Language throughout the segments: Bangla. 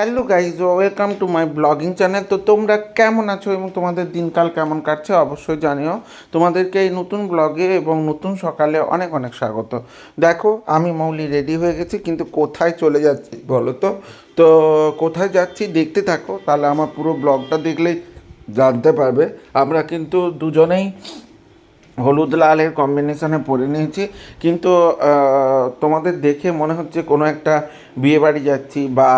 Hello guys welcome to my blogging channel তো তোমরা কেমন আছো এবং তোমাদের দিনকাল কেমন কাটছে অবশ্যই জানিও। তোমাদেরকে এই নতুন ব্লগে এবং নতুন সকালে অনেক অনেক স্বাগত। দেখো, আমি মৌলি রেডি হয়ে গেছি, কিন্তু কোথায় চলে যাচ্ছি বলো তো? তো কোথায় যাচ্ছি দেখতে থাকো, তাহলে আমার পুরো ব্লগটা দেখলেই জানতে পারবে। আমরা কিন্তু দুজনেই হলুদ লালের কম্বিনেশনে পরে নিয়েছি। কিন্তু তোমাদের দেখে মনে হচ্ছে কোনো একটা বিয়ে বাড়ি যাচ্ছি বা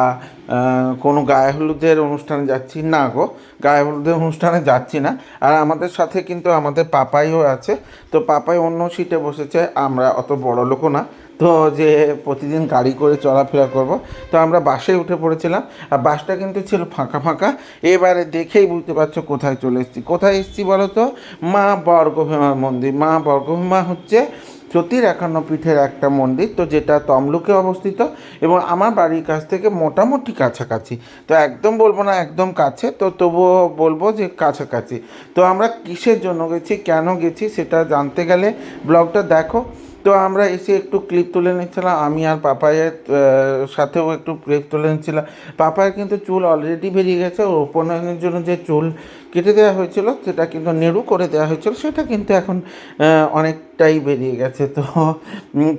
কোনো গায়ে হলুদের অনুষ্ঠানে যাচ্ছি। না গো, গায়ে হলুদের অনুষ্ঠানে যাচ্ছি না। আর আমাদের সাথে কিন্তু আমাদের পাপাইও আছে। তো পাপাই অন্য সিটে বসেছে, আমরা অত বড় লোকও না। তো যে প্রতিদিন গাড়ি করে চলাফেরা করব, তো আমরা বাসে উঠে পড়েছিলাম, আর বাসটা কিন্তু ছিল ফাঁকা ফাঁকা। এবারে দেখেই বুঝতে পারছ কোথায় চলে এসেছি। কোথায় এসেছি বলো তো? মা বর্গভীমার মন্দির। মা বর্গভীমা হচ্ছে সতীর একান্ন পীঠের একটা মন্দির, তো যেটা তমলুকে অবস্থিত এবং আমার বাড়ির কাছ থেকে মোটামুটি কাছাকাছি। তো একদম বলব না একদম কাছে, তো তবুও বলব যে কাছাকাছি। তো আমরা কিসের জন্য গেছি, কেন গেছি সেটা জানতে গেলে ব্লগটা দেখো। তো আমরা এসে একটু ক্লিপ তুলে নিচ্ছিলাম। আমি আর পাপায়ের সাথেও একটু ক্লিপ তুলে নিচ্ছিলাম। পাপায়ের কিন্তু চুল অলরেডি বেরিয়ে গেছে। ও উপনয়নের জন্য যে চুল কেটে দেওয়া হয়েছিল, সেটা কিন্তু নেড়ু করে দেওয়া হয়েছিল, সেটা কিন্তু এখন অনেকটাই বেরিয়ে গেছে। তো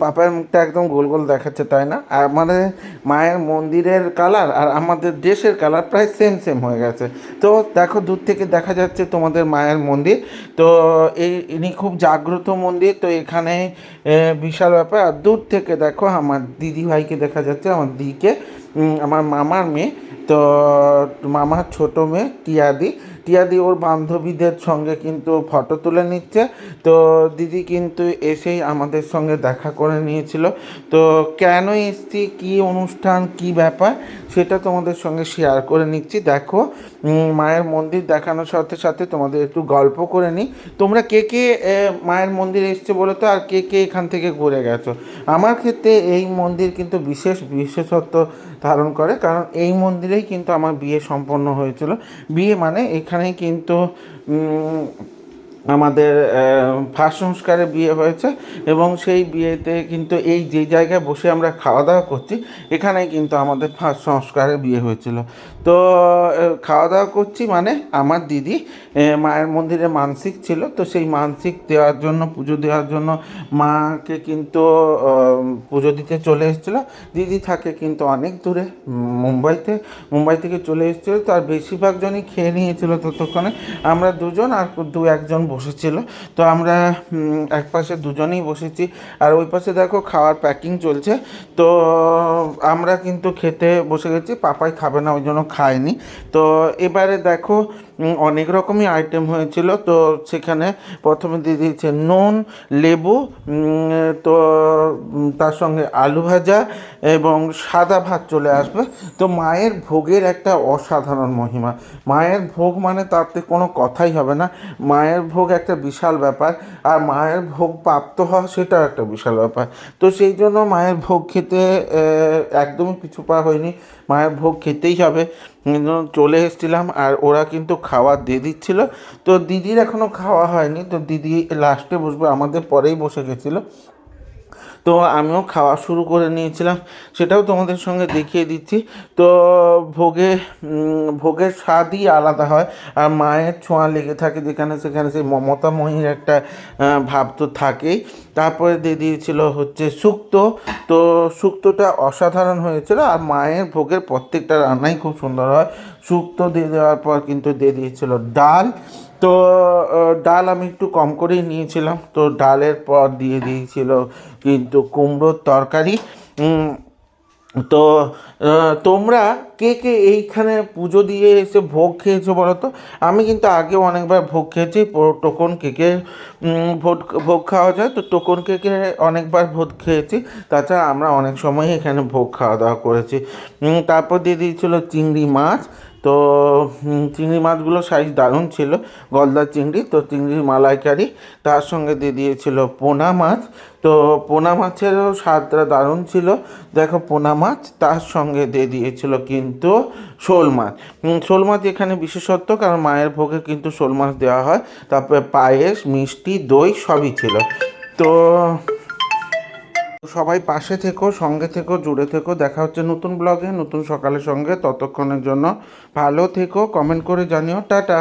পাপায়ের মুখটা একদম গোল গোল দেখাচ্ছে, তাই না? আর আমাদের মায়ের মন্দিরের কালার আর আমাদের দেশের কালার প্রায় সেম সেম হয়ে গেছে। তো দেখো, দূর থেকে দেখা যাচ্ছে তোমাদের মায়ের মন্দির। তো এই, ইনি খুব জাগ্রত মন্দির। তো এখানে বিশাল ব্যাপার। আর দূর থেকে দেখো আমার দিদিভাইকে দেখা যাচ্ছে আমার দিকে উম, আমার মামার মেয়ে, তো, মামার ছোট মেয়ে টিয়াদি। টিয়াদি ওর বান্ধবীদের সঙ্গে কিন্তু ফটো তুলে নিচ্ছে। তো, দিদি কিন্তু এসেই আমাদের সঙ্গে দেখা করে নিয়েছিল। তো, কেন এসছি, কী অনুষ্ঠান, কি ব্যাপার, সেটা তোমাদের সঙ্গে শেয়ার করে নিচ্ছি। দেখো মায়ের মন্দির দেখানোর সাথে সাথে তোমাদের একটু গল্প করে নিই। তোমরা কে কে মায়ের মন্দির এসছে বলো তো, আর কে কে এখান থেকে ঘুরে গেছো? আমার ক্ষেত্রে এই মন্দির কিন্তু বিশেষ বিশেষত্ব ধারণ করে কারণ এই মন্দিরেই কিন্তু আমার বিয়ে সম্পন্ন হয়েছিল। বিয়ে মানে এখানেই কিন্তু আমাদের ফার্স্ট সংস্কারে বিয়ে হয়েছে এবং সেই বিয়েতে কিন্তু এই যে জায়গায় বসে আমরা খাওয়া দাওয়া করছি, এখানেই কিন্তু আমাদের ফার্স্ট সংস্কারে বিয়ে হয়েছিল। তো খাওয়া দাওয়া করছি মানে আমার দিদি মায়ের মন্দিরে মানসিক ছিল, তো সেই মানসিক দেওয়ার জন্য, পুজো দেওয়ার জন্য মাকে কিন্তু পুজো দিতে চলে এসেছিল। দিদি থাকে কিন্তু অনেক দূরে, মুম্বাইতে, মুম্বাই থেকে চলে এসেছিল, তার বেশিরভাগ জনই খেয়ে নিয়েছিল ততক্ষণে। আমরা দুজন আর দু একজন বসেছিল। তো আমরা এক পাশে দুজনেই বসেছি। আর ওই পাশে দেখো খাওয়ার প্যাকিং চলছে। তো আমরা কিন্তু খেতে বসে গেছি। পাপাই খাবে না, ওই জন্য খায়নি। তো এবারে দেখো অনেক রকমই আইটেম হয়েছিল। তো সেখানে প্রথমে দিয়ে দিয়েছে নুন, লেবু তো তার সঙ্গে আলু ভাজা এবং সাদা ভাত চলে আসবে। তো মায়ের ভোগের একটা অসাধারণ মহিমা। মায়ের ভোগ মানে তাতে কোনো কথাই হবে না। মায়ের ভোগ একটা বিশাল ব্যাপার, আর মায়ের ভোগ প্রাপ্ত হওয়া সেটাও একটা বিশাল ব্যাপার। তো সেই জন্য মায়ের ভোগ খেতে একদমই পিছু পা হয়নি। মায়ের ভোগ খেতেই হবে। চলে এসেছিলাম, আর ওরা কিন্তু খাওয়া দিয়ে দিচ্ছিল। তো দিদির এখনও খাওয়া হয়নি, তো দিদি লাস্টে বসবে, আমাদের পরেই বসে গেছিল। তো আমিও খাওয়া শুরু করে নিয়েছিলাম। সেটাও তোমাদের সঙ্গে দেখিয়ে দিচ্ছি। তো ভোগে ভোগের স্বাদই আলাদা হয়। আর মায়ের ছোঁয়া লেগে থাকে যেখানে সেখানে সেই মমতাময়ীর একটা ভাব তো থাকেই। তারপরে দিয়ে দিয়েছিল হচ্ছে শুক্তো। তো শুক্তোটা অসাধারণ হয়েছিল আর মায়ের ভোগের প্রত্যেকটা রান্নাই খুব সুন্দর হয়। শুক্তো দিয়ে দেওয়ার পর কিন্তু দিয়ে দিয়েছিল ডাল। তো ডাল আমি একটু কম করেই নিয়েছিলাম। তো ডালের পর দিয়ে দিয়েছিল কিন্তু কুমড়োর তরকারি। তো তোমরা কে কে এইখানে পুজো দিয়ে এসে ভোগ খেয়েছো বলো তো? আমি কিন্তু আগে অনেকবার ভোগ খেয়েছি। টোকন কেকে ভোগ ভোগ খাওয়া যায়। তো টোকন কেকে অনেকবার ভোগ খেয়েছি। তাছাড়া আমরা অনেক সময় এখানে ভোগ খাওয়া দাওয়া করেছি। তারপর দিয়ে দিয়েছিল চিংড়ি মাছ। তো চিংড়ি মাছগুলো সাইজ দারুণ ছিল, গলদা চিংড়ি, তো চিংড়ির মালাইকারি, তার সঙ্গে দিয়ে দিয়েছিল পোনা মাছ, তো পোনা মাছেরও স্বাদটা দারুণ ছিল। দেখো পোনা মাছ, তার সঙ্গে দিয়ে দিয়েছিল কিন্তু শোল মাছ। শোল মাছ এখানে বিশেষত্ব, কারণ মায়ের ভোগে কিন্তু শোল মাছ দেওয়া হয়, তারপরে পায়েস, মিষ্টি, দই সবই ছিল। তো সবাই পাশে থেকো, সঙ্গে থেকো, জুড়ে থেকো। দেখা হচ্ছে নতুন ব্লগে, নতুন সকালের সঙ্গে। ততক্ষণের জন্য ভালো থেকো, কমেন্ট করে জানিও। টাটা!